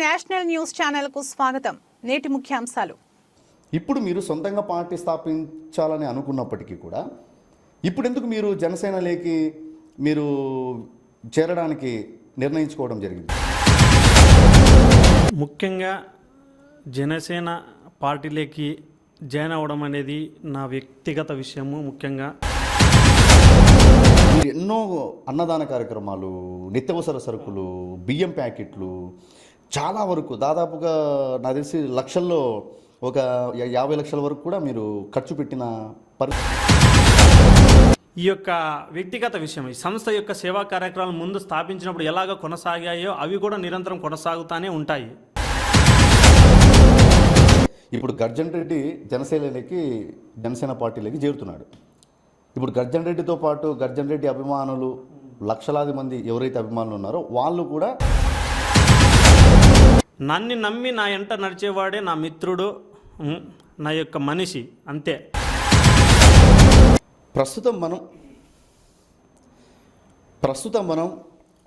National news ఛానల్కు స్వాగతం. నేటి ముఖ్యాంశాలు. ఇప్పుడు మీరు సొంతంగా పార్టీ స్థాపించాలని అనుకున్నప్పటికీ కూడా ఇప్పుడు ఎందుకు మీరు జనసేనలోకి మీరు చేరడానికి నిర్ణయించుకోవడం జరిగింది? ముఖ్యంగా జనసేన పార్టీలోకి జాయిన్ అవ్వడం అనేది నా వ్యక్తిగత విషయము ముఖ్యంగా. మీరు ఎన్నో అన్నదాన కార్యక్రమాలు నిత్యావసర సరుకులు బియ్యం ప్యాకెట్లు చాలా వరకు దాదాపుగా నాకు తెలిసి లక్షల్లో ఒక యాభై లక్షల వరకు కూడా మీరు ఖర్చు పెట్టిన పరిస్థితి ఈ యొక్క వ్యక్తిగత విషయం ఈ సంస్థ యొక్క సేవా కార్యక్రమాలు ముందు స్థాపించినప్పుడు ఎలాగ కొనసాగాయో అవి కూడా నిరంతరం కొనసాగుతూనే ఉంటాయి. ఇప్పుడు గర్జన్ రెడ్డి జనసేనలోకి జనసేన పార్టీలోకి చేరుతున్నాడు. ఇప్పుడు గర్జన్ రెడ్డితో పాటు గర్జన్ రెడ్డి అభిమానులు లక్షలాది మంది ఎవరైతే అభిమానులు ఉన్నారో వాళ్ళు కూడా నన్ను నమ్మి నా ఎంట నడిచేవాడే నా మిత్రుడు నా యొక్క మనిషి అంతే. ప్రస్తుతం మనం ప్రస్తుతం మనం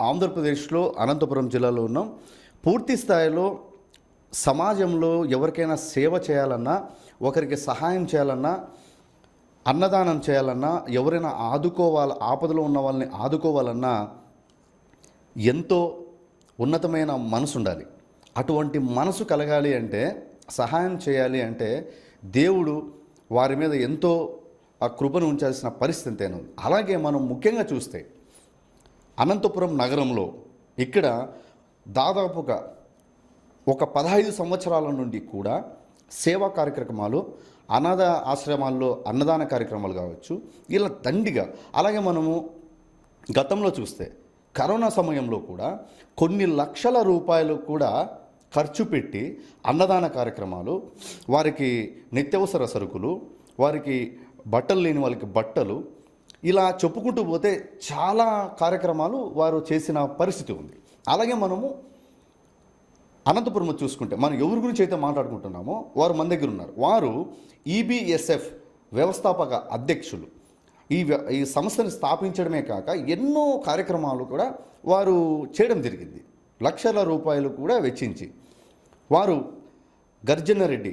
ఆంధ్రప్రదేశ్లో అనంతపురం జిల్లాలో ఉన్నాం. పూర్తి స్థాయిలో సమాజంలో ఎవరికైనా సేవ చేయాలన్నా ఒకరికి సహాయం చేయాలన్నా అన్నదానం చేయాలన్నా ఎవరైనా ఆదుకోవాలి ఆపదలో ఉన్న వాళ్ళని ఆదుకోవాలన్నా ఎంతో ఉన్నతమైన మనసు ఉండాలి అటువంటి మనసు కలగాలి అంటే సహాయం చేయాలి అంటే దేవుడు వారి మీద ఎంతో ఆ కృపను ఉంచాల్సిన పరిస్థితి ఉంది అలాగే మనం ముఖ్యంగా చూస్తే అనంతపురం నగరంలో ఇక్కడ దాదాపుగా ఒక పదహైదు సంవత్సరాల నుండి కూడా సేవా కార్యక్రమాలు అనాథ ఆశ్రమాల్లో అన్నదాన కార్యక్రమాలు కావచ్చు ఇలా దండిగా అలాగే మనము గతంలో చూస్తే కరోనా సమయంలో కూడా కొన్ని లక్షల రూపాయలు కూడా ఖర్చు పెట్టి అన్నదాన కార్యక్రమాలు వారికి నిత్యవసర సరుకులు వారికి బట్టలు లేని వాళ్ళకి బట్టలు ఇలా చెప్పుకుంటూ పోతే చాలా కార్యక్రమాలు వారు చేసిన పరిస్థితి ఉంది. అలాగే మనము అనంతపురం చూసుకుంటే మనం ఎవరి గురించి అయితే మాట్లాడుకుంటున్నామో వారు మన దగ్గర ఉన్నారు. వారు ఈబిఎస్ఎఫ్ వ్యవస్థాపక అధ్యక్షులు. ఈ వ్య- ఈ సంస్థని స్థాపించడమే కాక ఎన్నో కార్యక్రమాలు కూడా వారు చేయడం జరిగింది. లక్షల రూపాయలు కూడా వెచ్చించి వారు గర్జనరెడ్డి గర్జనరెడ్డి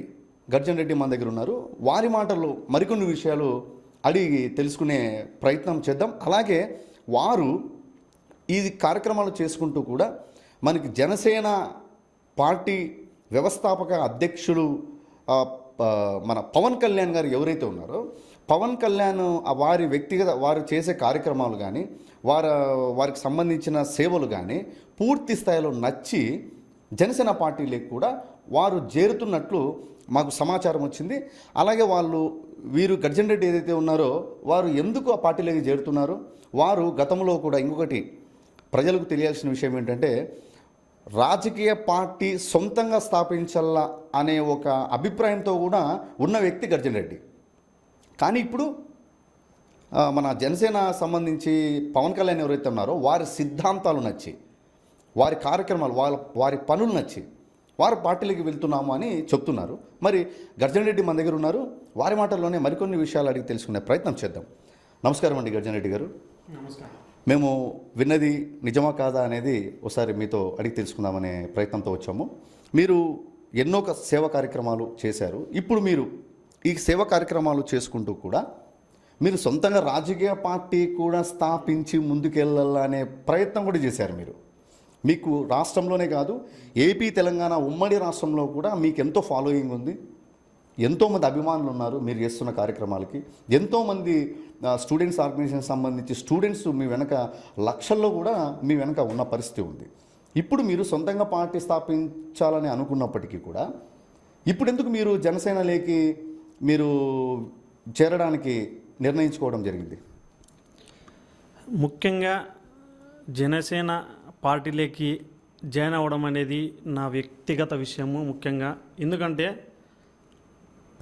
గర్జన్ రెడ్డి మన దగ్గర ఉన్నారు. వారి మాటల్లో మరికొన్ని విషయాలు అడిగి తెలుసుకునే ప్రయత్నం చేద్దాం. అలాగే వారు ఈ కార్యక్రమాలు చేసుకుంటూ కూడా మనకి జనసేన పార్టీ వ్యవస్థాపక అధ్యక్షుడు మన పవన్ కళ్యాణ్ గారు ఎవరైతే ఉన్నారో పవన్ కళ్యాణ్ వారి వ్యక్తిగత వారు చేసే కార్యక్రమాలు కానీ వారు వారికి సంబంధించిన సేవలు కానీ పూర్తి స్థాయిలో నచ్చి జనసేన పార్టీలకు కూడా వారు చేరుతున్నట్లు మాకు సమాచారం వచ్చింది. అలాగే వాళ్ళు వీరు గర్జన్ రెడ్డి ఏదైతే ఉన్నారో వారు ఎందుకు ఆ పార్టీలోకి చేరుతున్నారు? వారు గతంలో కూడా ఇంకొకటి ప్రజలకు తెలియాల్సిన విషయం ఏంటంటే రాజకీయ పార్టీ సొంతంగా స్థాపించాలా అనే ఒక అభిప్రాయంతో కూడా ఉన్న వ్యక్తి గర్జన్ రెడ్డి. కానీ ఇప్పుడు మన జనసేన సంబంధించి పవన్ కళ్యాణ్ ఎవరైతే ఉన్నారో వారి సిద్ధాంతాలు నచ్చి వారి కార్యక్రమాలు వాళ్ళ వారి పనులు నచ్చి వారు పార్టీలకు వెళ్తున్నాము అని చెప్తున్నారు. మరి గర్జన్ రెడ్డి మన దగ్గర ఉన్నారు. వారి మాటల్లోనే మరికొన్ని విషయాలు అడిగి తెలుసుకునే ప్రయత్నం చేద్దాం. నమస్కారం అండి గర్జన్ రెడ్డి గారు. నమస్కారం. మేము విన్నది నిజమా కాదా అనేది ఒకసారి మీతో అడిగి తెలుసుకుందామనే ప్రయత్నంతో వచ్చాము. మీరు ఎన్నో సేవా కార్యక్రమాలు చేశారు. ఇప్పుడు మీరు ఈ సేవా కార్యక్రమాలు చేసుకుంటూ కూడా మీరు సొంతంగా రాజకీయ పార్టీ కూడా స్థాపించి ముందుకెళ్ళాలనే ప్రయత్నం కూడా చేశారు మీరు. మీకు రాష్ట్రంలోనే కాదు ఏపీ తెలంగాణ ఉమ్మడి రాష్ట్రంలో కూడా మీకు ఎంతో ఫాలోయింగ్ ఉంది. ఎంతోమంది అభిమానులు ఉన్నారు మీరు చేస్తున్న కార్యక్రమాలకి. ఎంతోమంది స్టూడెంట్స్ ఆర్గనైజేషన్ సంబంధించి స్టూడెంట్స్ మీ వెనక లక్షల్లో కూడా మీ వెనక ఉన్న పరిస్థితి ఉంది. ఇప్పుడు మీరు సొంతంగా పార్టీ స్థాపించాలని అనుకున్నప్పటికీ కూడా ఇప్పుడు ఎందుకు మీరు జనసేనలోకి మీరు చేరడానికి నిర్ణయించుకోవడం జరిగింది? ముఖ్యంగా జనసేన పార్టీలోకి జాయిన్ అవ్వడం అనేది నా వ్యక్తిగత విషయము ముఖ్యంగా. ఎందుకంటే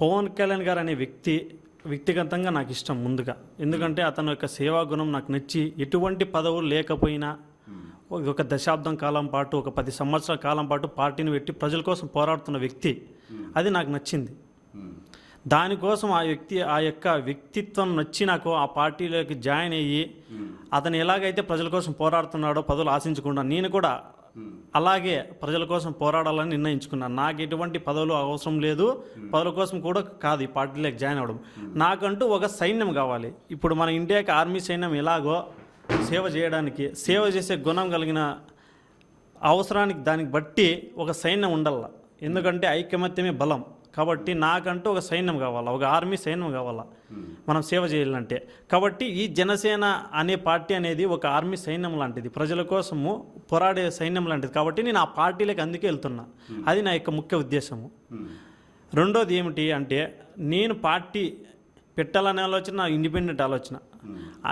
పవన్ కళ్యాణ్ గారు అనే వ్యక్తి వ్యక్తిగతంగా నాకు ఇష్టం ముందుగా. ఎందుకంటే అతని యొక్క సేవా గుణం నాకు నచ్చి ఎటువంటి పదవులు లేకపోయినా ఒక దశాబ్దం కాలం పాటు ఒక పది సంవత్సరాల కాలం పాటు పార్టీని పెట్టి ప్రజల కోసం పోరాడుతున్న వ్యక్తి. అది నాకు నచ్చింది. దానికోసం ఆ వ్యక్తి ఆ యొక్క వ్యక్తిత్వం నచ్చి నాకు ఆ పార్టీలోకి జాయిన్ అయ్యి అతను ఎలాగైతే ప్రజల కోసం పోరాడుతున్నాడో పదవులు ఆశించకుండా నేను కూడా అలాగే ప్రజల కోసం పోరాడాలని నిర్ణయించుకున్నాను. నాకు ఎటువంటి పదవులు అవసరం లేదు. పదవుల కోసం కూడా కాదు ఈ పార్టీలోకి జాయిన్ అవ్వడం. నాకంటూ ఒక సైన్యం కావాలి. ఇప్పుడు మన ఇండియాకి ఆర్మీ సైన్యం ఎలాగో సేవ చేయడానికి సేవ చేసే గుణం కలిగిన అవసరానికి దానికి బట్టి ఒక సైన్యం ఉండాల. ఎందుకంటే ఐకమత్యమే బలం. కాబట్టి నాకంటూ ఒక సైన్యం కావాలా? ఒక ఆర్మీ సైన్యం కావాలా? మనం సేవ చేయాలంటే. కాబట్టి ఈ జనసేన అనే పార్టీ అనేది ఒక ఆర్మీ సైన్యం లాంటిది. ప్రజల కోసము పోరాడే సైన్యం లాంటిది. కాబట్టి నేను ఆ పార్టీలకు అందుకే వెళ్తున్నా. అది నా యొక్క ముఖ్య ఉద్దేశము. రెండోది ఏమిటి అంటే నేను పార్టీ పెట్టాలనే ఆలోచన ఇండిపెండెంట్ ఆలోచన.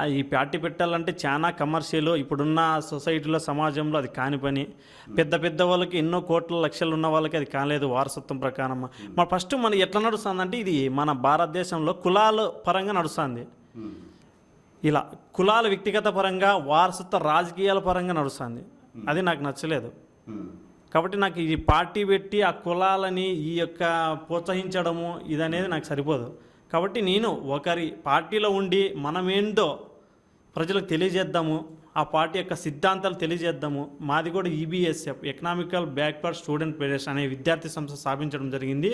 ఈ పార్టీ పెట్టాలంటే చాలా కమర్షియల్ ఇప్పుడున్న సొసైటీలో సమాజంలో అది కాని పని. పెద్ద పెద్ద వాళ్ళకి ఎన్నో కోట్ల లక్షలు ఉన్న వాళ్ళకి అది కాలేదు వారసత్వం ప్రకారం మన ఫస్ట్ మన ఎట్లా నడుస్తుందంటే ఇది మన భారతదేశంలో కులాల పరంగా నడుస్తుంది. ఇలా కులాల వ్యక్తిగత పరంగా వారసత్వ రాజకీయాల పరంగా నడుస్తుంది. అది నాకు నచ్చలేదు. కాబట్టి నాకు ఈ పార్టీ పెట్టి ఆ కులాలని ఈ యొక్క ప్రోత్సహించడము ఇదనేది నాకు సరిపోదు. కాబట్టి నేను ఒకరి పార్టీలో ఉండి మనమేంటో ప్రజలకు తెలియజేద్దాము ఆ పార్టీ యొక్క సిద్ధాంతాలు తెలియజేద్దాము. మాది కూడా EBSF economical backward student federation అనే విద్యార్థి సంస్థ స్థాపించడం జరిగింది.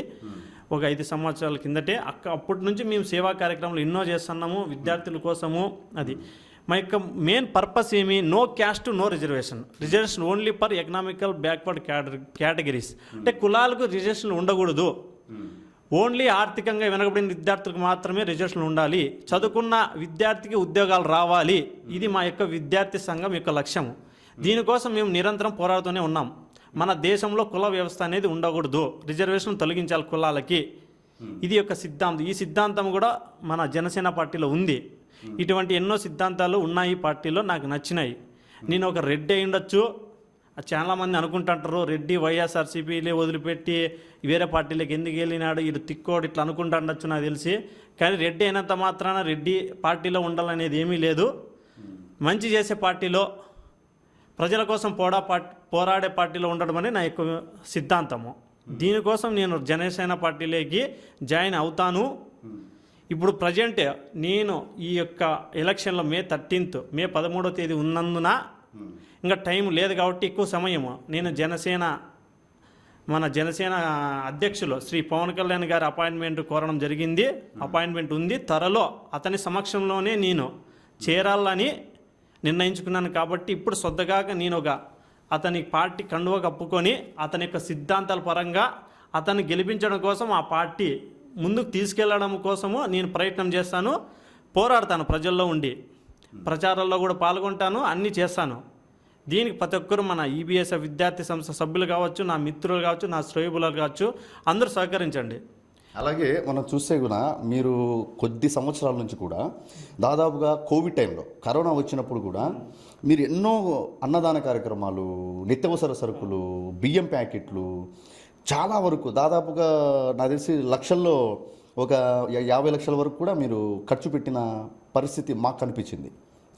ఒక ఐదు సంవత్సరాల కిందటే. అక్క అప్పటి నుంచి మేము సేవా కార్యక్రమాలు ఎన్నో చేస్తున్నాము విద్యార్థుల కోసము. అది మా యొక్క మెయిన్ పర్పస్ ఏమి? No caste no reservation. Reservation only for economical backward categories అంటే కులాలకు రిజర్వేషన్లు ఉండకూడదు. ఓన్లీ ఆర్థికంగా వెనకబడిన విద్యార్థులకు మాత్రమే రిజర్వేషన్లు ఉండాలి. చదువుకున్న విద్యార్థికి ఉద్యోగాలు రావాలి. ఇది మా యొక్క విద్యార్థి సంఘం యొక్క లక్ష్యం దీనికోసం మేము నిరంతరం పోరాడుతూనే ఉన్నాం. మన దేశంలో కుల వ్యవస్థ అనేది ఉండకూడదు. రిజర్వేషన్ తొలగించాలి కులాలకి. ఇది యొక్క సిద్ధాంతం. ఈ సిద్ధాంతం కూడా మన జనసేన పార్టీలో ఉంది. ఇటువంటి ఎన్నో సిద్ధాంతాలు ఉన్నాయి పార్టీలో నాకు నచ్చినాయి. నేను ఒక రెడ్డి అయి ఉండొచ్చు. చాలా మంది అనుకుంటుంటారు రెడ్డి వైఎస్ఆర్సీపీలే వదిలిపెట్టి వేరే పార్టీలకు ఎందుకు వెళ్ళినాడు వీడు తిక్కోడు ఇట్లా అనుకుంటుండొచ్చు నాకు తెలిసి. కానీ రెడ్డి అయినంత మాత్రాన రెడ్డి పార్టీలో ఉండాలనేది ఏమీ లేదు. మంచి చేసే పార్టీలో ప్రజల కోసం పోడా పార్టీ పోరాడే పార్టీలో ఉండడం అనేది నా యొక్క సిద్ధాంతము. దీనికోసం నేను జనసేన పార్టీలోకి జాయిన్ అవుతాను. ఇప్పుడు ప్రజెంట్ నేను ఈ యొక్క ఎలక్షన్లో మే థర్టీన్త్ మే పదమూడో తేదీ ఉన్నందున ఇంకా టైం లేదు కాబట్టి ఎక్కువ సమయము. నేను జనసేన మన జనసేన అధ్యక్షులు శ్రీ పవన్ కళ్యాణ్ గారి అపాయింట్మెంట్ కోరడం జరిగింది. అపాయింట్మెంట్ ఉంది. త్వరలో అతని సమక్షంలోనే నేను చేరాలని నిర్ణయించుకున్నాను కాబట్టి ఇప్పుడు సొద్దగాక నేను ఒక అతని పార్టీ కండువ కప్పుకొని అతని యొక్క సిద్ధాంతాల పరంగా అతన్ని గెలిపించడం కోసం ఆ పార్టీ ముందుకు తీసుకెళ్ళడం కోసము నేను ప్రయత్నం చేస్తాను. పోరాడతాను ప్రజల్లో ఉండి. ప్రచారాల్లో కూడా పాల్గొంటాను. అన్నీ చేస్తాను. దీనికి ప్రతి ఒక్కరు మన ఈబీఎస్ విద్యార్థి సంస్థ సభ్యులు కావచ్చు నా మిత్రులు కావచ్చు నా శ్రేయబులాలు కావచ్చు అందరూ సహకరించండి. అలాగే మనం చూస్తే కూడా మీరు కొద్ది సంవత్సరాల నుంచి కూడా దాదాపుగా కోవిడ్ టైంలో కరోనా వచ్చినప్పుడు కూడా మీరు ఎన్నో అన్నదాన కార్యక్రమాలు నిత్యవసర సరుకులు బియ్యం ప్యాకెట్లు చాలా వరకు దాదాపుగా నాకు తెలిసి లక్షల్లో ఒక యాభై లక్షల వరకు కూడా మీరు ఖర్చు పెట్టిన పరిస్థితి మాకు కనిపించింది.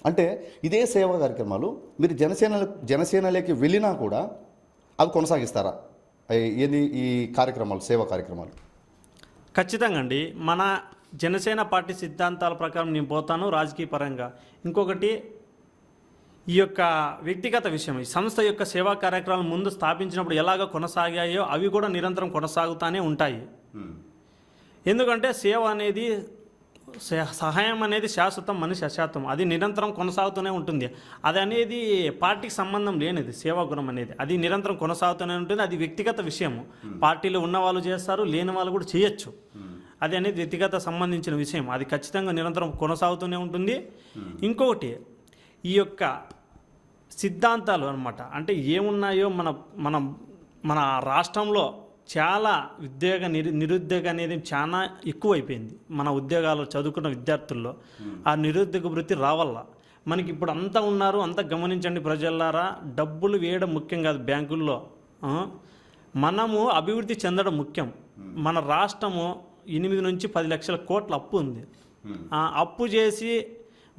అంటే ఇదే సేవా కార్యక్రమాలు మీరు జనసేన జనసేనలోకి వెళ్ళినా కూడా అవి కొనసాగిస్తారా? ఏది ఈ కార్యక్రమాలు సేవా కార్యక్రమాలు? ఖచ్చితంగా అండి. మన జనసేన పార్టీ సిద్ధాంతాల ప్రకారం నేను పోతాను రాజకీయ పరంగా. ఇంకొకటి ఈ యొక్క వ్యక్తిగత విషయం ఈ సంస్థ యొక్క సేవా కార్యక్రమాలు ముందు స్థాపించినప్పుడు ఎలాగ కొనసాగాయో అవి కూడా నిరంతరం కొనసాగుతూనే ఉంటాయి. ఎందుకంటే సేవ అనేది సహాయం అనేది శాశ్వతం మనిషి అశాశ్వతం. అది నిరంతరం కొనసాగుతూనే ఉంటుంది. అది అనేది పార్టీకి సంబంధం లేనిది సేవా గుణం అనేది. అది నిరంతరం కొనసాగుతూనే ఉంటుంది. అది వ్యక్తిగత విషయం పార్టీలో ఉన్న వాళ్ళు చేస్తారు లేని వాళ్ళు కూడా చేయొచ్చు. అది అనేది వ్యక్తిగత సంబంధించిన విషయం. అది ఖచ్చితంగా నిరంతరం కొనసాగుతూనే ఉంటుంది. ఇంకొకటి ఈ యొక్క సిద్ధాంతాలు అన్నమాట. అంటే ఏమున్నాయో మన మన మన రాష్ట్రంలో చాలా ఉద్యోగ నిరు నిరుద్యోగ అనేది చాలా ఎక్కువైపోయింది. మన ఉద్యోగాలు చదువుకున్న విద్యార్థుల్లో. ఆ నిరుద్యోగ వృత్తి రావాల మనకి ఇప్పుడు అంతా ఉన్నారు అంతా గమనించండి ప్రజల్లారా డబ్బులు వేయడం ముఖ్యం కాదు బ్యాంకుల్లో. మనము అభివృద్ధి చెందడం ముఖ్యం. మన రాష్ట్రము ఎనిమిది నుంచి పది లక్షల కోట్ల అప్పు ఉంది. అప్పు చేసి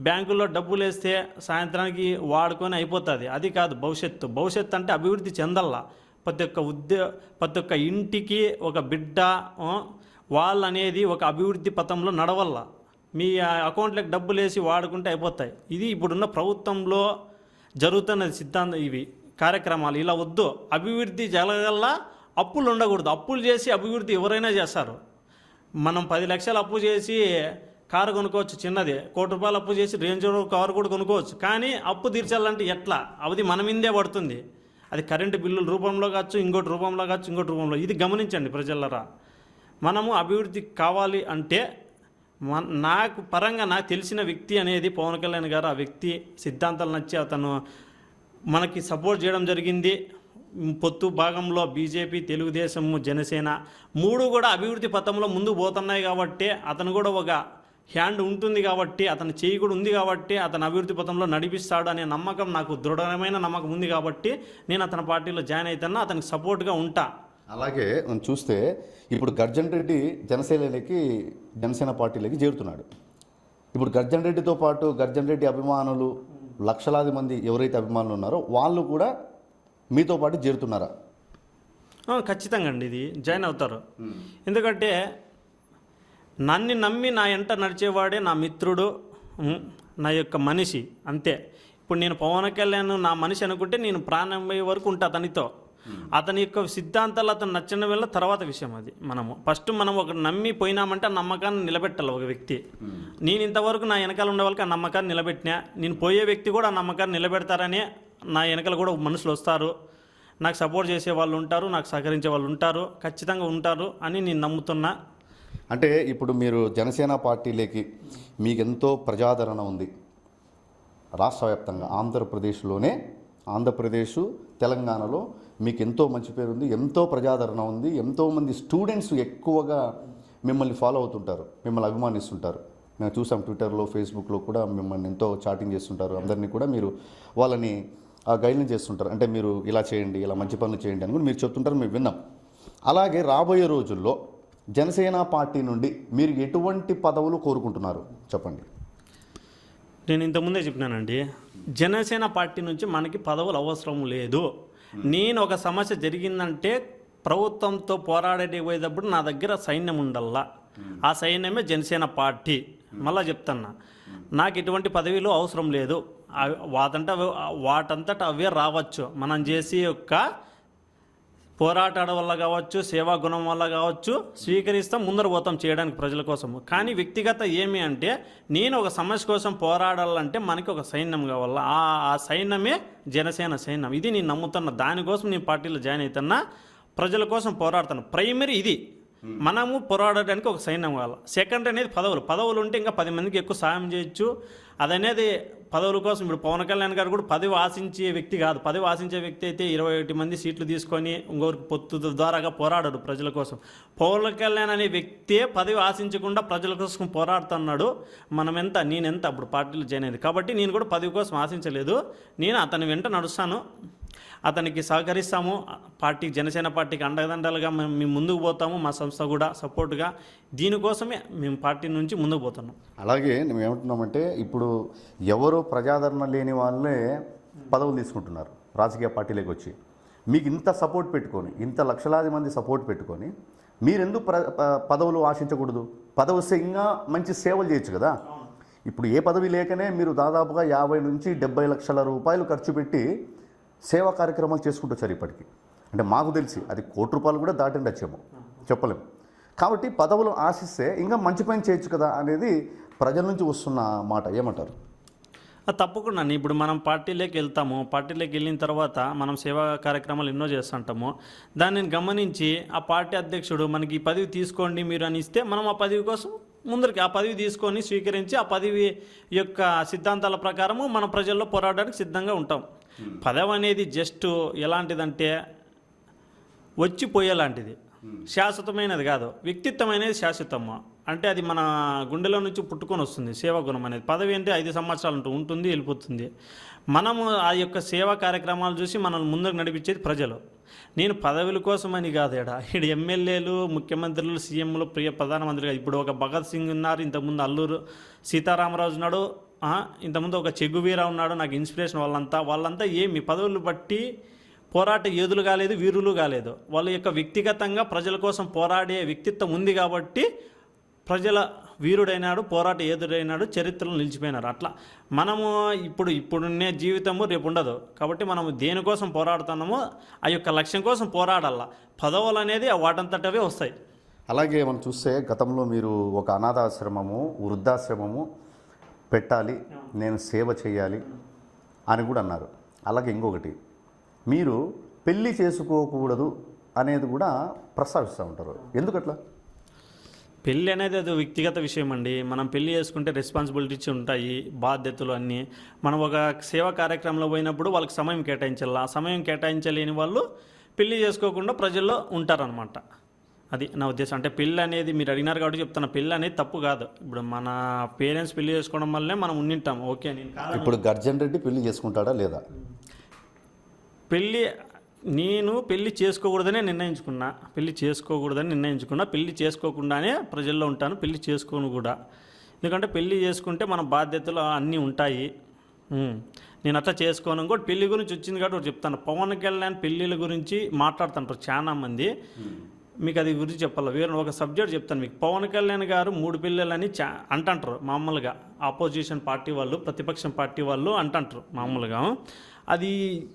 బ్యాంకుల్లో డబ్బులు వేస్తే సాయంత్రానికి వాడుకొని అయిపోతుంది. అది కాదు భవిష్యత్తు. భవిష్యత్తు అంటే అభివృద్ధి చెందల్లా. ప్రతి ఒక్క ఉద్యో ప్రతి ఒక్క ఇంటికి ఒక బిడ్డ ఆ, వాళ్ళు అనేది ఒక అభివృద్ధి పథంలో నడవల్ల. మీ అకౌంట్లోకి అకౌంట్లకు డబ్బులు వేసి వాడుకుంటే అయిపోతాయి. ఇది ఇప్పుడున్న ప్రభుత్వంలో జరుగుతున్న సిద్ధాంతం ఇవి కార్యక్రమాలు. ఇలా వద్దు. అభివృద్ధి జరగల్లా అప్పులు ఉండకూడదు. అప్పులు చేసి అభివృద్ధి ఎవరైనా చేస్తారు. మనం పది లక్షలు అప్పు చేసి కారు కొనుక్కోవచ్చు చిన్నది. కోటి రూపాయలు అప్పు చేసి రేంజ్ కారు కూడా కొనుక్కోవచ్చు. కానీ అప్పు తీర్చాలంటే ఎట్లా? అది మన మీదే పడుతుంది. అది కరెంటు బిల్లుల రూపంలో కావచ్చు ఇంకోటి రూపంలో కావచ్చు ఇంకోటి రూపంలో. ఇది గమనించండి ప్రజలరా. మనము అభివృద్ధి కావాలి అంటే మన నాకు పరంగా నాకు తెలిసిన వ్యక్తి అనేది పవన్ కళ్యాణ్ గారు ఆ వ్యక్తి సిద్ధాంతాలు నచ్చి అతను మనకి సపోర్ట్ చేయడం జరిగింది. పొత్తు భాగంలో బీజేపీ తెలుగుదేశం జనసేన మూడు కూడా అభివృద్ధి పథంలో ముందుకు పోతున్నాయి కాబట్టి అతను కూడా ఒక హ్యాండ్ ఉంటుంది కాబట్టి అతని చేయి కూడా ఉంది కాబట్టి అతను అభివృద్ధి పథంలో నడిపిస్తాడు అనే నమ్మకం నాకు దృఢమైన నమ్మకం ఉంది కాబట్టి నేను అతని పార్టీలో జాయిన్ అవుతున్నా అతనికి సపోర్ట్గా ఉంటా. అలాగే మనం చూస్తే ఇప్పుడు గర్జన్ రెడ్డి జనసేనకి జనసేన పార్టీలోకి చేరుతున్నాడు. ఇప్పుడు గర్జన్ రెడ్డితో పాటు గర్జన్ రెడ్డి అభిమానులు లక్షలాది మంది ఎవరైతే అభిమానులు ఉన్నారో వాళ్ళు కూడా మీతో పాటు చేరుతున్నారా? ఖచ్చితంగా అండి ఇది. జాయిన్ అవుతారు. ఎందుకంటే నన్ను నమ్మి నా ఎంట నడిచేవాడే నా మిత్రుడు నా యొక్క మనిషి అంతే. ఇప్పుడు నేను పవన్ కళ్యాణ్ నా మనిషి అనుకుంటే నేను ప్రాణం వరకు ఉంటా అతనితో. అతని యొక్క సిద్ధాంతాలు అతను నచ్చిన వేళ తర్వాత విషయం అది మనము. ఫస్ట్ మనం ఒక నమ్మి పోయినామంటే ఆ నమ్మకాన్ని నిలబెట్టాలి ఒక వ్యక్తి. నేను ఇంతవరకు నా వెనకాల ఉండే వాళ్ళకి ఆ నమ్మకాన్ని నిలబెట్టినా నేను పోయే వ్యక్తి కూడా ఆ నమ్మకాన్ని నిలబెడతారని నా వెనకాల కూడా మనుషులు వస్తారు. నాకు సపోర్ట్ చేసే వాళ్ళు ఉంటారు నాకు సహకరించే వాళ్ళు ఉంటారు ఖచ్చితంగా ఉంటారు అని నేను నమ్ముతున్నా. అంటే ఇప్పుడు మీరు జనసేన పార్టీలోకి మీకు ఎంతో ప్రజాదరణ ఉంది. రాష్ట్ర వ్యాప్తంగా ఆంధ్రప్రదేశ్లోనే ఆంధ్రప్రదేశ్ తెలంగాణలో మీకు ఎంతో మంచి పేరు ఉంది ఎంతో ప్రజాదరణ ఉంది ఎంతోమంది స్టూడెంట్స్ ఎక్కువగా మిమ్మల్ని ఫాలో అవుతుంటారు మిమ్మల్ని అభిమానిస్తుంటారు. మేము చూసాం ట్విట్టర్లో ఫేస్బుక్లో కూడా మిమ్మల్ని ఎంతో చాటింగ్ చేస్తుంటారు. అందరినీ కూడా మీరు వాళ్ళని గైడ్లైన్ చేస్తుంటారు. అంటే మీరు ఇలా చేయండి ఇలా మంచి పనులు చేయండి అని కూడా మీరు చెప్తుంటారు మేము విన్నాం. అలాగే రాబోయే రోజుల్లో జనసేన పార్టీ నుండి మీరు ఎటువంటి పదవులు కోరుకుంటున్నారు? చెప్పండి. నేను ఇంతకుముందే చెప్పినానండి. జనసేన పార్టీ నుంచి మనకి పదవులు అవసరం లేదు. నేను ఒక సమస్య జరిగిందంటే ప్రభుత్వంతో పోరాడే పోయేటప్పుడు నా దగ్గర సైన్యం ఉండల్లా ఆ సైన్యమే జనసేన పార్టీ. మళ్ళా చెప్తున్నా. నాకు ఎటువంటి పదవిలు అవసరం లేదు. అవి- వాటంట వాటంతట అవే రావచ్చు. మనం చేసే యొక్క పోరాటం వల్ల కావచ్చు సేవా గుణం వల్ల కావచ్చు స్వీకరిస్తాం ముందర పోతాం చేయడానికి ప్రజల కోసం. కానీ వ్యక్తిగత ఏమి అంటే నేను ఒక సమస్య కోసం పోరాడాలంటే మనకి ఒక సైన్యం కావాలా? ఆ ఆ సైన్యమే జనసేన సైన్యం. ఇది నేను నమ్ముతున్నా దానికోసం నేను పార్టీలో జాయిన్ అవుతున్నా ప్రజల కోసం పోరాడుతాను ప్రైమరీ ఇది. మనము పోరాడడానికి ఒక సైన్యం కావాలి? సెకండ్ అనేది పదవులు. పదవులు ఉంటే ఇంకా పది మందికి ఎక్కువ సాయం చేయొచ్చు. అదనేది పదవుల కోసం ఇప్పుడు పవన్ కళ్యాణ్ గారు కూడా పదవి ఆశించే వ్యక్తి కాదు. పదవి ఆశించే వ్యక్తి అయితే ఇరవై ఒకటి మంది సీట్లు తీసుకొని ఇంకొకరికి పొత్తు ద్వారాగా పోరాడడు ప్రజల కోసం. పవన్ కళ్యాణ్ అనే వ్యక్తే పదవి ఆశించకుండా ప్రజల కోసం పోరాడుతున్నాడు. మనం ఎంత నేనెంత అప్పుడు పార్టీలో జాయిన్ అయింది కాబట్టి నేను కూడా పదవి కోసం ఆశించలేదు. నేను అతని వెంట నడుస్తాను. అతనికి సహకరిస్తాము. పార్టీ జనసేన పార్టీకి అండదండలుగా మేము మేము ముందుకు పోతాము. మా సంస్థ కూడా సపోర్ట్గా దీనికోసమే మేము పార్టీ నుంచి ముందుకు పోతున్నాం. అలాగే మేము ఏమంటున్నామంటే ఇప్పుడు ఎవరు ప్రజాదరణ లేని వాళ్ళే పదవులు తీసుకుంటున్నారు రాజకీయ పార్టీలోకి వచ్చి. మీకు ఇంత సపోర్ట్ పెట్టుకొని ఇంత లక్షలాది మంది సపోర్ట్ పెట్టుకొని మీరెందుకు ప్ర ప- పదవులు ఆశించకూడదు? పదవి ఇంకా మంచి సేవలు చేయొచ్చు కదా? ఇప్పుడు ఏ పదవి లేకనే మీరు దాదాపుగా యాభై నుంచి డెబ్బై లక్షల రూపాయలు ఖర్చు పెట్టి సేవా కార్యక్రమాలు చేసుకుంటూ వచ్చారు ఇప్పటికి. అంటే మాకు తెలిసి అది కోటి రూపాయలు కూడా దాటిండొచ్చేమో చెప్పలేము. కాబట్టి పదవులు ఆశిస్తే ఇంకా మంచి పని చేయొచ్చు కదా అనేది ప్రజల నుంచి వస్తున్న మాట. ఏమంటారు? తప్పకుండా అండి. ఇప్పుడు మనం పార్టీలోకి వెళ్తాము. పార్టీలోకి వెళ్ళిన తర్వాత మనం సేవా కార్యక్రమాలు ఎన్నో చేస్తుంటాము. దానిని గమనించి ఆ పార్టీ అధ్యక్షుడు మనకి ఈ పదవి తీసుకోండి మీరు అని ఇస్తే మనం ఆ పదవి కోసం ముందరికి ఆ పదవి తీసుకొని స్వీకరించి ఆ పదవి యొక్క సిద్ధాంతాల ప్రకారము మన ప్రజల్లో పోరాడడానికి సిద్ధంగా ఉంటాం. పదవి అనేది జస్ట్ ఎలాంటిదంటే వచ్చిపోయేలాంటిది. శాశ్వతమైనది కాదు. వ్యక్తిత్వం అనేది శాశ్వతము. అంటే అది మన గుండెలో నుంచి పుట్టుకొని వస్తుంది. సేవా గుణం అనేది. పదవి అంటే ఐదు సంవత్సరాలు ఉంటూ ఉంటుంది వెళ్ళిపోతుంది. మనము ఆ యొక్క సేవా కార్యక్రమాలు చూసి మనల్ని ముందుకు నడిపించేది ప్రజలు. నేను పదవుల కోసమని కాదు ఎడ. ఇక్కడ ఎమ్మెల్యేలు ముఖ్యమంత్రులు సీఎంలు ప్రియ ప్రధానమంత్రి. ఇప్పుడు ఒక భగత్ సింగ్ ఉన్నారు. ఇంతకుముందు అల్లూరు సీతారామరాజు ఉన్నాడు. ఇంతకుముందు ఒక చెగువీరా ఉన్నాడు నాకు ఇన్స్పిరేషన్ వాళ్ళంతా. వాళ్ళంతా ఏమి పదవులు బట్టి పోరాట యోధులు కాలేదు వీరులు కాలేదు. వాళ్ళ యొక్క వ్యక్తిగతంగా ప్రజల కోసం పోరాడే వ్యక్తిత్వం ఉంది కాబట్టి ప్రజల వీరుడైనాడు పోరాట ఏదుడైనాడు చరిత్రలో నిలిచిపోయినారు. అట్లా మనము ఇప్పుడు ఇప్పుడున్నే జీవితము రేపు ఉండదు. కాబట్టి మనము దేనికోసం పోరాడుతున్నామో ఆ యొక్క లక్ష్యం కోసం పోరాడాల. పదవులు అనేది వాటంతటవే వస్తాయి. అలాగే మనం చూస్తే గతంలో మీరు ఒక అనాథాశ్రమము వృద్ధాశ్రమము పెట్టాలి నేను సేవ చేయాలి అని కూడా అన్నారు. అలాగే ఇంకొకటి మీరు పెళ్ళి చేసుకోకూడదు అనేది కూడా ప్రస్తావిస్తూ ఉంటారు. ఎందుకట్లా? పెళ్ళి అనేది అది వ్యక్తిగత విషయం అండి. మనం పెళ్ళి చేసుకుంటే రెస్పాన్సిబిలిటీస్ ఉంటాయి బాధ్యతలు అన్నీ. మనం ఒక సేవా కార్యక్రమంలో పోయినప్పుడు వాళ్ళకి సమయం కేటాయించాలి. ఆ సమయం కేటాయించలేని వాళ్ళు పెళ్ళి చేసుకోకుండా ప్రజల్లో ఉంటారనమాట అది నా ఉద్దేశం. అంటే పెళ్ళి అనేది మీరు అడిగినారు కాబట్టి చెప్తున్నా. పెళ్ళి అనేది తప్పు కాదు. ఇప్పుడు మన పేరెంట్స్ పెళ్ళి చేసుకోవడం వల్లనే మనం ఉండింటాం. ఓకే నేను కాదు ఇప్పుడు గర్జన్ రెడ్డి పెళ్ళి చేసుకుంటాడా లేదా? పెళ్ళి నేను పెళ్ళి చేసుకోకూడదనే నిర్ణయించుకున్నా. పెళ్ళి చేసుకోకూడదని నిర్ణయించుకున్నా. పెళ్ళి చేసుకోకుండానే ప్రజల్లో ఉంటాను. పెళ్ళి చేసుకోను కూడా. ఎందుకంటే పెళ్ళి చేసుకుంటే మన బాధ్యతలు అన్నీ ఉంటాయి. నేను అట్లా చేసుకోను. ఇంకోటి పెళ్ళి గురించి వచ్చింది కాబట్టి చెప్తాను. పవన్ కళ్యాణ్ పెళ్ళిళ్ళ గురించి మాట్లాడుతుంటారు చాలా మంది మీకు అది గురించి చెప్పాలి? వేరే ఒక సబ్జెక్ట్ చెప్తాను మీకు. పవన్ కళ్యాణ్ గారు మూడు పిల్లలని చా అంటుంటారు మామూలుగా. ఆపోజిషన్ పార్టీ వాళ్ళు ప్రతిపక్షం పార్టీ వాళ్ళు అంటుంటారు మామూలుగా. అది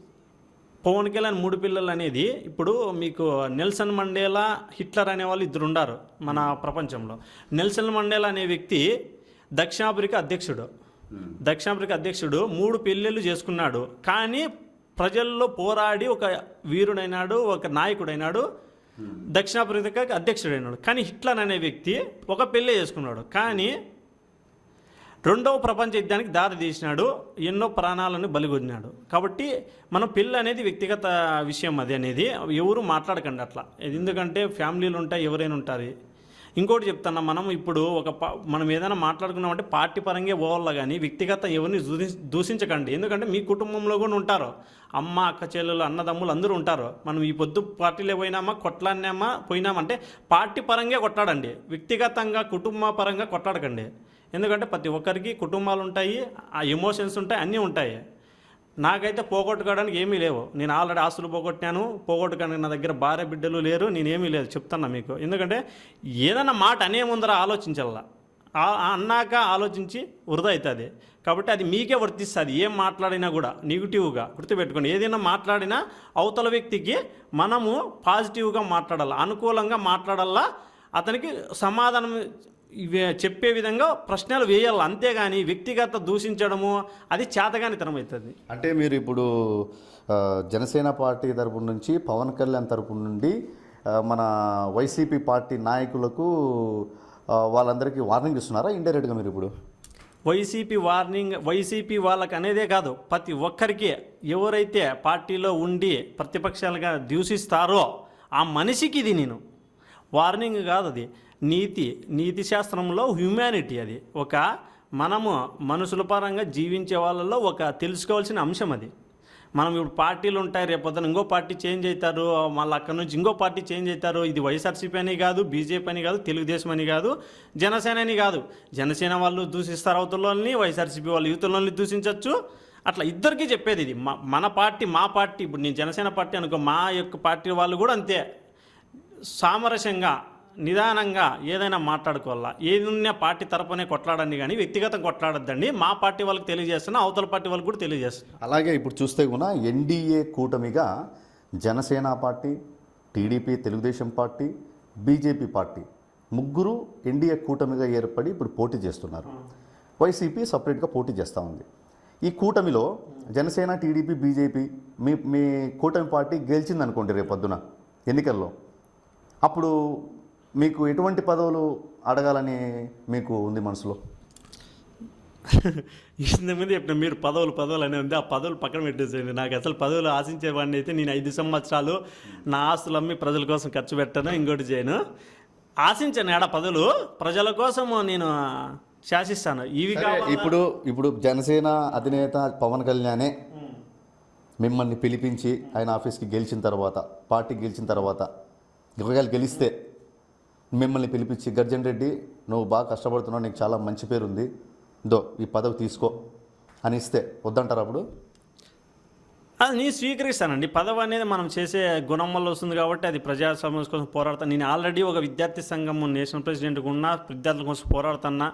పవన్ కళ్యాణ్ మూడు పిల్లలు అనేది ఇప్పుడు మీకు నెల్సన్ మండేలా హిట్లర్ అనే వాళ్ళు ఇద్దరు ఉండారు మన ప్రపంచంలో. నెల్సన్ మండేలా అనే వ్యక్తి దక్షిణాఫ్రికా అధ్యక్షుడు. దక్షిణాఫ్రికా అధ్యక్షుడు మూడు పెళ్ళిళ్ళు చేసుకున్నాడు. కానీ ప్రజల్లో పోరాడి ఒక వీరుడైనాడు ఒక నాయకుడైనాడు దక్షిణాఫ్రికాకి అధ్యక్షుడైనాడు కానీ హిట్లర్ అనే వ్యక్తి ఒక పెళ్ళి చేసుకున్నాడు. కానీ రెండవ ప్రపంచ యుద్ధానికి దారి తీసినాడు. ఎన్నో ప్రాణాలను బలిగొన్నాడు కాబట్టి మనం పెళ్ళి అనేది వ్యక్తిగత విషయం అది అనేది. ఎవరు మాట్లాడకండి అట్లా. ఎందుకంటే ఫ్యామిలీలు ఉంటాయి ఎవరైనా ఉంటారు. ఇంకోటి చెప్తున్నా మనం ఇప్పుడు ఒక మనం ఏదైనా మాట్లాడుకున్నామంటే పార్టీ పరంగా పోవాలా కానీ వ్యక్తిగత ఎవరిని దూషించకండి. ఎందుకంటే మీ కుటుంబంలో కూడా ఉంటారు. అమ్మ అక్క చెల్లెలు అన్నదమ్ములు అందరూ ఉంటారు. మనం ఈ పొద్దు పార్టీలో పోయినామా కొట్లాడినామా పోయినామంటే పార్టీ పరంగా కొట్లాడండి. వ్యక్తిగతంగా కుటుంబ పరంగా కొట్లాడకండి. ఎందుకంటే ప్రతి ఒక్కరికి కుటుంబాలు ఉంటాయి ఆ ఎమోషన్స్ ఉంటాయి అన్నీ ఉంటాయి. నాకైతే పోగొట్టుకోవడానికి ఏమీ లేవు. నేను ఆల్రెడీ ఆస్తులు పోగొట్టాను. పోగొట్టుకోవడానికి నా దగ్గర భార్య బిడ్డలు లేరు. నేనేమీ లేదు. చెప్తున్నా మీకు. ఎందుకంటే ఏదైనా మాట అనే ముందర ఆలోచించాలా. అన్నాక ఆలోచించి వృధా అవుతుంది. కాబట్టి అది మీకే వర్తిస్తుంది. ఏం మాట్లాడినా కూడా నెగిటివ్గా గుర్తుపెట్టుకోండి. ఏదైనా మాట్లాడినా అవతల వ్యక్తికి మనము పాజిటివ్గా మాట్లాడాలి. అనుకూలంగా మాట్లాడాలా. అతనికి సమాధానం చెప్పే విధంగా ప్రశ్నలు వేయాలి. అంతేగాని వ్యక్తిగత దూషించడము అది చేతగానితనం అవుతుంది. అంటే మీరు ఇప్పుడు జనసేన పార్టీ తరపు నుంచి పవన్ కళ్యాణ్ తరపు నుండి మన వైసీపీ పార్టీ నాయకులకు వాళ్ళందరికీ వార్నింగ్ ఇస్తున్నారా? ఇండైరెక్ట్గా మీరు ఇప్పుడు? వైసీపీ వార్నింగ్ వైసీపీ వాళ్ళకి అనేదే కాదు. ప్రతి ఒక్కరికి ఎవరైతే పార్టీలో ఉండి ప్రతిపక్షాలుగా దూషిస్తారో ఆ మనిషికి ఇది నేను. వార్నింగ్ కాదు అది. నీతి నీతి శాస్త్రంలో హ్యూమానిటీ అది. ఒక మనము మనుషుల పరంగా జీవించే వాళ్ళలో ఒక తెలుసుకోవాల్సిన అంశం అది. మనం ఇప్పుడు పార్టీలు ఉంటాయి రేపొద్దున ఇంకో పార్టీ చేంజ్ అవుతారు మళ్ళీ అక్కడ నుంచి ఇంకో పార్టీ చేంజ్ అవుతారు. ఇది వైఎస్ఆర్సీపీ అని కాదు బీజేపీ అని కాదు తెలుగుదేశం అని కాదు జనసేన అని కాదు. జనసేన వాళ్ళు దూషిస్తారు అవతలని వైఎస్ఆర్సీపీ వాళ్ళు యువతలని దూషించవచ్చు అట్లా ఇద్దరికీ చెప్పేది ఇది. మ- మన పార్టీ మా పార్టీ ఇప్పుడు నేను జనసేన పార్టీ అనుకో మా యొక్క పార్టీ వాళ్ళు కూడా అంతే. సామరస్యంగా నిదానంగా ఏదైనా మాట్లాడుకోవాలా? ఏది ఉన్నా పార్టీ తరపునే కొట్లాడండి కానీ వ్యక్తిగతం కొట్లాడద్దండి. మా పార్టీ వాళ్ళకి తెలియజేస్తున్నా అవతల పార్టీ వాళ్ళకి కూడా తెలియజేస్తున్నా. అలాగే ఇప్పుడు చూస్తే కూడా ఎన్డీఏ కూటమిగా Janasena party TDP Telugudesam party BJP party ముగ్గురు ఎన్డీఏ కూటమిగా ఏర్పడి ఇప్పుడు పోటీ చేస్తున్నారు. వైసీపీ సపరేట్గా పోటీ చేస్తూ ఉంది. ఈ కూటమిలో జనసేన టీడీపీ బీజేపీ మీ మీ కూటమి పార్టీ గెలిచింది అనుకోండి రేపొద్దున ఎన్నికల్లో. అప్పుడు మీకు ఎటువంటి పదవులు అడగాలని మీకు ఉంది మనసులో? ఇంతకుముందు చెప్పిన మీరు పదవులు పదవులు అనే ఉంది. ఆ పదవులు పక్కన పెట్టేసేయండి. నాకు అసలు పదవులు ఆశించేవాడిని అయితే నేను ఐదు సంవత్సరాలు నా ఆస్తులు అమ్మి ప్రజల కోసం ఖర్చు పెట్టాను ఇంకోటి చేయను. ఆశించాను ఏడ పదవులు? ప్రజల కోసం నేను శాసిస్తాను. ఇవి? ఇప్పుడు ఇప్పుడు జనసేన అధినేత పవన్ కళ్యాణే మిమ్మల్ని పిలిపించి ఆయన ఆఫీస్కి గెలిచిన తర్వాత పార్టీ గెలిచిన తర్వాత ఒకవేళ గెలిస్తే మిమ్మల్ని పిలిపించి గర్జన్ రెడ్డి నువ్వు బాగా కష్టపడుతున్నావు నీకు చాలా మంచి పేరు ఉంది దో ఈ పదవి తీసుకో. అని ఇస్తే వద్దంటారు అప్పుడు? అది నేను స్వీకరిస్తానండి. పదవి అనేది మనం చేసే గుణం వల్ల వస్తుంది కాబట్టి అది ప్రజా సమస్య కోసం పోరాడతాను నేను ఆల్రెడీ ఒక విద్యార్థి సంఘం నేషనల్ ప్రెసిడెంట్గా ఉన్నా విద్యార్థుల కోసం పోరాడుతున్నా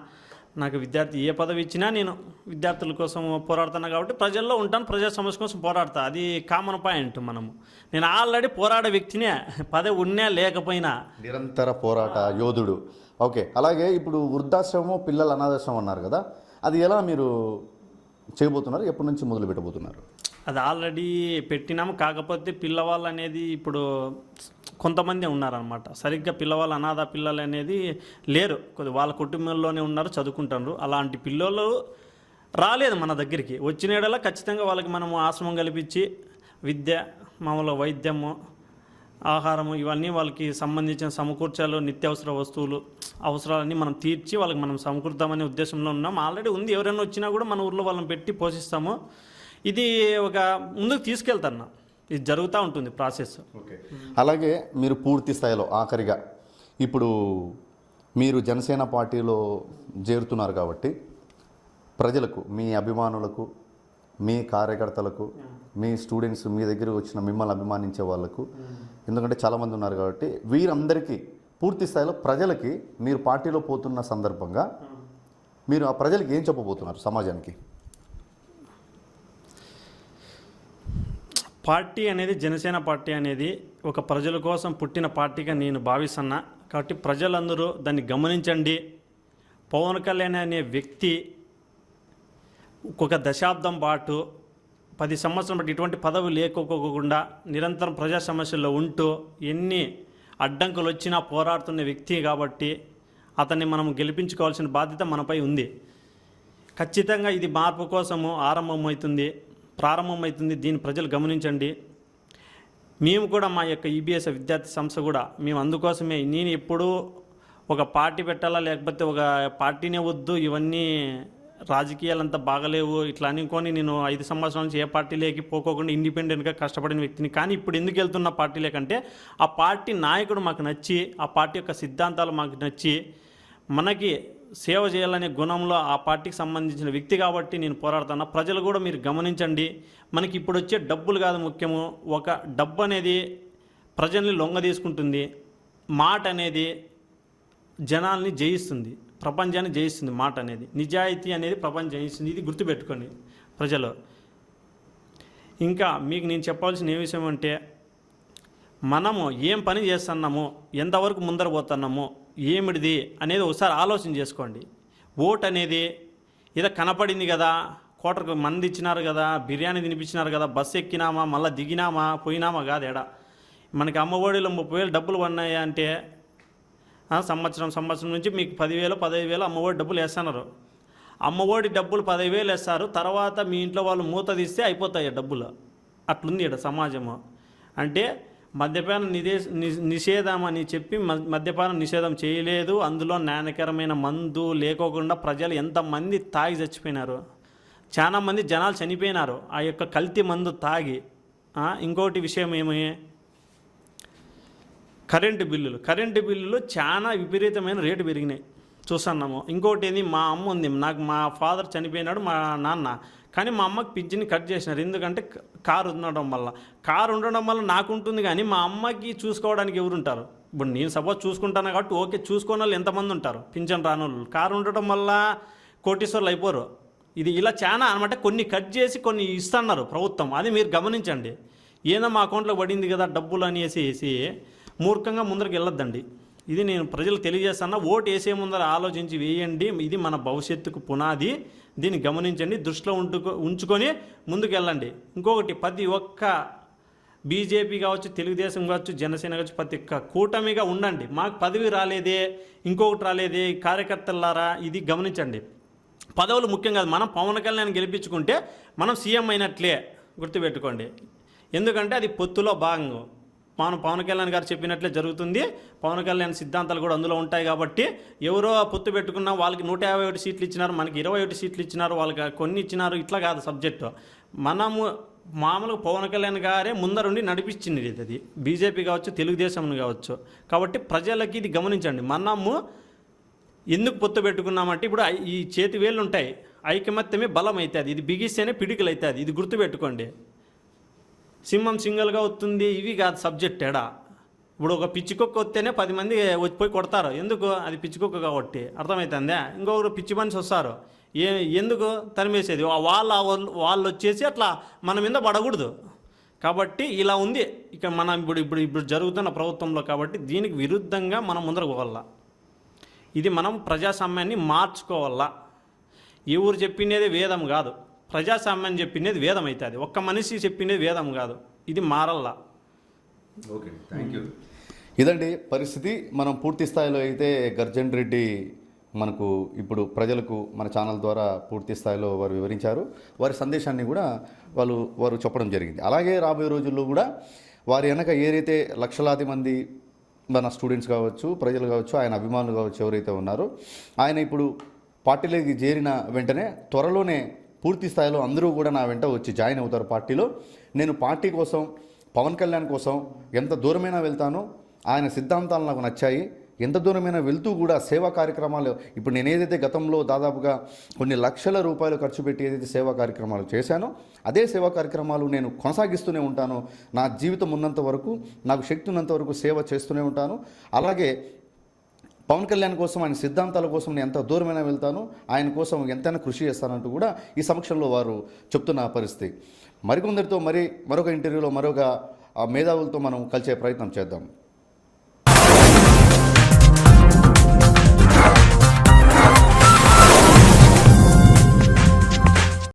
నాకు విద్యార్థి ఏ పదవి ఇచ్చినా నేను విద్యార్థుల కోసం పోరాడుతున్నా కాబట్టి ప్రజల్లో ఉంటాను ప్రజా సమస్య కోసం పోరాడతా. అది కామన్ పాయింట్ మనము. నేను ఆల్రెడీ పోరాడే వ్యక్తినే పదవి ఉన్నా లేకపోయినా. నిరంతర పోరాట యోధుడు. ఓకే అలాగే ఇప్పుడు వృద్ధాశ్రమం పిల్లల అనాథాశ్రమం అన్నారు కదా అది ఎలా మీరు చేయబోతున్నారు? ఎప్పటి నుంచి మొదలు పెట్టబోతున్నారు? అది ఆల్రెడీ పెట్టినాము. కాకపోతే పిల్లవాళ్ళు అనేది ఇప్పుడు కొంతమంది ఉన్నారనమాట సరిగ్గా పిల్లవాళ్ళు అనాథ పిల్లలు అనేది లేరు. కొద్ది వాళ్ళ కుటుంబంలోనే ఉన్నారు చదువుకుంటారు అలాంటి పిల్లలు రాలేదు మన దగ్గరికి. వచ్చిన ఏడలా ఖచ్చితంగా వాళ్ళకి మనము ఆశ్రమం కల్పించి విద్య మామూలు వైద్యము ఆహారము ఇవన్నీ వాళ్ళకి సంబంధించిన సమకూర్చాలు నిత్యావసర వస్తువులు అవసరాలన్నీ మనం తీర్చి వాళ్ళకి మనం సమకూర్దామనే ఉద్దేశంలో ఉన్నాం. ఆల్రెడీ ఉంది. ఎవరైనా వచ్చినా కూడా మన ఊర్లో వాళ్ళని పెట్టి పోషిస్తాము. ఇది ఒక ముందుకు తీసుకెళ్తాను. ఇది జరుగుతూ ఉంటుంది ప్రాసెస్. ఓకే. అలాగే మీరు పూర్తి స్థాయిలో ఆఖరిగా ఇప్పుడు మీరు జనసేన పార్టీలో చేరుతున్నారు కాబట్టి ప్రజలకు మీ అభిమానులకు మీ కార్యకర్తలకు మీ స్టూడెంట్స్ మీ దగ్గర వచ్చిన మిమ్మల్ని అభిమానించే వాళ్ళకు ఎందుకంటే చాలామంది ఉన్నారు కాబట్టి వీరందరికీ పూర్తి స్థాయిలో ప్రజలకి మీరు పార్టీలో పోతున్న సందర్భంగా మీరు ఆ ప్రజలకి ఏం చెప్పబోతున్నారు సమాజానికి? పార్టీ అనేది జనసేన పార్టీ అనేది ఒక ప్రజల కోసం పుట్టిన పార్టీగా నేను భావిస్తున్నా. కాబట్టి ప్రజలందరూ దాన్ని గమనించండి. పవన్ కళ్యాణ్ అనే వ్యక్తి ఒక దశాబ్దం పాటు పది సంవత్సరం బట్టి ఇటువంటి పదవి లేకోకుండా నిరంతరం ప్రజా సమస్యల్లో ఉంటూ ఎన్ని అడ్డంకులు వచ్చినా పోరాడుతున్న వ్యక్తి కాబట్టి అతన్ని మనం గెలిపించుకోవాల్సిన బాధ్యత మనపై ఉంది. ఖచ్చితంగా ఇది మార్పు కోసము ఆరంభమవుతుంది. ప్రారంభమవుతుంది. దీన్ని ప్రజలు గమనించండి. మేము కూడా మా యొక్క ఈబీఎస్ విద్యార్థి సంస్థ కూడా మేము అందుకోసమే. నేను ఎప్పుడూ ఒక పార్టీ పెట్టాలా లేకపోతే ఒక పార్టీనే వద్దు ఇవన్నీ రాజకీయాలంతా బాగలేవు ఇట్లా అనుకొని నేను ఐదు సంవత్సరాల నుంచి ఏ పార్టీలోకి పోకోకుండా ఇండిపెండెంట్గా కష్టపడిన వ్యక్తిని. కానీ ఇప్పుడు ఎందుకు వెళ్తున్న పార్టీలేకంటే ఆ పార్టీ నాయకుడు మాకు నచ్చి ఆ పార్టీ యొక్క సిద్ధాంతాలు మాకు నచ్చి మనకి సేవ చేయాలనే గుణంలో ఆ పార్టీకి సంబంధించిన వ్యక్తి కాబట్టి నేను పోరాడుతున్నా. ప్రజలు కూడా మీరు గమనించండి. మనకి ఇప్పుడు వచ్చే డబ్బులు కాదు ముఖ్యము. ఒక డబ్బు అనేది ప్రజల్ని లొంగ తీసుకుంటుంది. మాట అనేది జనాల్ని జయిస్తుంది. ప్రపంచాన్ని జయిస్తుంది మాట అనేది. నిజాయితీ అనేది ప్రపంచం జయిస్తుంది. ఇది గుర్తుపెట్టుకోండి ప్రజలు. ఇంకా మీకు నేను చెప్పాల్సిన ఏ విషయం అంటే మనము ఏం పని చేస్తున్నాము ఎంతవరకు ముందర పోతున్నాము ఏమిటిది అనేది ఒకసారి ఆలోచన చేసుకోండి. ఓట్ అనేది ఏదో కనపడింది కదా కోటకు మంది ఇచ్చినారు కదా బిర్యానీ తినిపించినారు కదా బస్సు ఎక్కినామా మళ్ళీ దిగినామా పోయినామా కాదు ఎడ. మనకి అమ్మఒడిలో ముప్పై వేలు డబ్బులు ఉన్నాయా అంటే సంవత్సరం సంవత్సరం నుంచి మీకు పదివేలు పదహైదు వేలు అమ్మఒడి డబ్బులు వేస్తున్నారు. అమ్మఒడి డబ్బులు పదహైదు వేలు వేస్తారు తర్వాత మీ ఇంట్లో వాళ్ళు మూత తీస్తే అయిపోతాయి డబ్బులు. అట్లుంది ఇక్కడ సమాజము. అంటే మద్యపాన నిదేశ నిషేధం అని చెప్పి మద్యపానం నిషేధం చేయలేదు. అందులో నాణ్యకరమైన మందు లేకోకుండా ప్రజలు ఎంతమంది తాగి చచ్చిపోయినారు? చాలా మంది జనాలు చనిపోయినారు. ఆ యొక్క కల్తీ మందు తాగి. ఇంకోటి విషయం ఏమి? కరెంటు బిల్లులు. కరెంటు బిల్లులు చాలా విపరీతమైన రేటు పెరిగినాయి. చూస్తున్నాము. ఇంకోటి ఏంది? మా అమ్మ ఉంది. నాకు మా ఫాదర్ చనిపోయినాడు మా నాన్న. కానీ మా అమ్మకి పిజ్జిని కట్ చేసినారు. ఎందుకంటే కారు ఉండడం వల్ల. కారు ఉండడం వల్ల నాకు ఉంటుంది కానీ మా అమ్మకి చూసుకోవడానికి ఎవరు ఉంటారు ఇప్పుడు నేను సపోజ్ చూసుకుంటాను కాబట్టి ఓకే చూసుకున్న వాళ్ళు ఎంతమంది ఉంటారు? పింఛన్ రాని వాళ్ళు కారు ఉండడం వల్ల కోటీశ్వర్లు అయిపోరు. ఇది ఇలా చాలా అనమాట. కొన్ని కట్ చేసి కొన్ని ఇస్తున్నారు ప్రభుత్వం. అది మీరు గమనించండి. ఏదో మా అకౌంట్లో పడింది కదా డబ్బులు అనేసి మూర్ఖంగా ముందరికి వెళ్ళొద్దండి. ఇది నేను ప్రజలు తెలియజేస్తున్నా ఓటు వేసే ముందర ఆలోచించి వేయండి. ఇది మన భవిష్యత్తుకు పునాది. దీన్ని గమనించండి. దృష్టిలో ఉంటుకో ఉంచుకొని ముందుకు వెళ్ళండి ఇంకొకటి ప్రతి ఒక్క బీజేపీ కావచ్చు తెలుగుదేశం కావచ్చు జనసేన కావచ్చు ప్రతి ఒక్క కూటమిగా ఉండండి. మాకు పదవి రాలేదే ఇంకొకటి రాలేదే కార్యకర్తలారా ఇది గమనించండి. పదవులు ముఖ్యం కాదు. మనం పవన్ కళ్యాణ్ గెలిపించుకుంటే మనం సీఎం అయినట్లే గుర్తుపెట్టుకోండి. ఎందుకంటే అది పొత్తులో భాగం. మనం పవన్ కళ్యాణ్ గారు చెప్పినట్లే జరుగుతుంది. పవన్ కళ్యాణ్ సిద్ధాంతాలు కూడా అందులో ఉంటాయి కాబట్టి ఎవరో పొత్తు పెట్టుకున్నా వాళ్ళకి నూట యాభై ఒకటి సీట్లు ఇచ్చినారు మనకి ఇరవై ఒకటి సీట్లు ఇచ్చినారు వాళ్ళకి కొన్ని ఇచ్చినారు ఇట్లా కాదు సబ్జెక్టు. మనము మామూలుగా పవన్ కళ్యాణ్ గారే ముందరుండి నడిపించింది ఇది అది. బీజేపీ కావచ్చు తెలుగుదేశం కావచ్చు. కాబట్టి ప్రజలకి ఇది గమనించండి. మనము ఎందుకు పొత్తు పెట్టుకున్నామంటే ఇప్పుడు ఈ చేతి వేళ్ళు ఉంటాయి ఐకమత్యమే బలం అవుతుంది ఇది బిగిస్తేనే పిడికలు అవుతుంది ఇది గుర్తుపెట్టుకోండి. సింహం సింగిల్గా వస్తుంది. ఇవి కాదు సబ్జెక్ట్ ఎడా ఇప్పుడు ఒక పిచ్చి కుక్క వస్తేనే పది మంది వచ్చిపోయి కొడతారు. ఎందుకు? అది పిచ్చి కుక్క కాబట్టి. అర్థమవుతుందా ఇంకొకరు పిచ్చి మనిషి వస్తారు. ఏ ఎందుకు? తరిమేసేది. వాళ్ళ వాళ్ళు వచ్చేసి అట్లా మన మీద పడకూడదు. కాబట్టి ఇలా ఉంది. ఇక మనం ఇప్పుడు ఇప్పుడు ఇప్పుడు జరుగుతున్న ప్రభుత్వంలో కాబట్టి దీనికి విరుద్ధంగా మనం ముందరకు పోవాలా. ఇది మనం ప్రజాస్వామ్యాన్ని మార్చుకోవాలా. ఎవరు చెప్పినది వేదం కాదు. ప్రజాస్వామ్యం చెప్పినది వేదం అవుతుంది ఒక్క మనిషి చెప్పినది వేదం కాదు. ఇది మారల్లా. ఓకే థ్యాంక్ యూ ఇదండి పరిస్థితి. మనం పూర్తి స్థాయిలో అయితే గర్జన్ రెడ్డి మనకు ఇప్పుడు ప్రజలకు మన ఛానల్ ద్వారా పూర్తి స్థాయిలో వారు వివరించారు. వారి సందేశాన్ని కూడా వాళ్ళు వారు చెప్పడం జరిగింది. అలాగే రాబోయే రోజుల్లో కూడా వారి వెనక ఏదైతే లక్షలాది మంది మన స్టూడెంట్స్ కావచ్చు ప్రజలు కావచ్చు ఆయన అభిమానులు కావచ్చు ఎవరైతే ఉన్నారో ఆయన ఇప్పుడు పార్టీలోకి చేరిన వెంటనే త్వరలోనే పూర్తి స్థాయిలో అందరూ కూడా నా వెంట వచ్చి జాయిన్ అవుతారు పార్టీలో. నేను పార్టీ కోసం పవన్ కళ్యాణ్ కోసం ఎంత దూరమైనా వెళ్తానో ఆయన సిద్ధాంతాలు నాకు నచ్చాయి. ఎంత దూరమైనా వెళ్తూ కూడా సేవా కార్యక్రమాలు ఇప్పుడు నేను ఏదైతే గతంలో దాదాపుగా కొన్ని లక్షల రూపాయలు ఖర్చు పెట్టి ఏదైతే సేవా కార్యక్రమాలు చేశానో అదే సేవా కార్యక్రమాలు నేను కొనసాగిస్తూనే ఉంటాను. నా జీవితం ఉన్నంత వరకు నాకు శక్తి ఉన్నంత వరకు సేవ చేస్తూనే ఉంటాను. అలాగే పవన్ కళ్యాణ్ కోసం ఆయన సిద్ధాంతాల కోసం నేను ఎంత దూరమైనా వెళ్తాను ఆయన కోసం ఎంతైనా కృషి చేస్తానంటూ కూడా ఈ సమక్షంలో వారు చెప్తున్న పరిస్థితి. మరికొందరితో మరి మరొక ఇంటర్వ్యూలో మరొక మేధావులతో మనం కలిసే ప్రయత్నం చేద్దాం.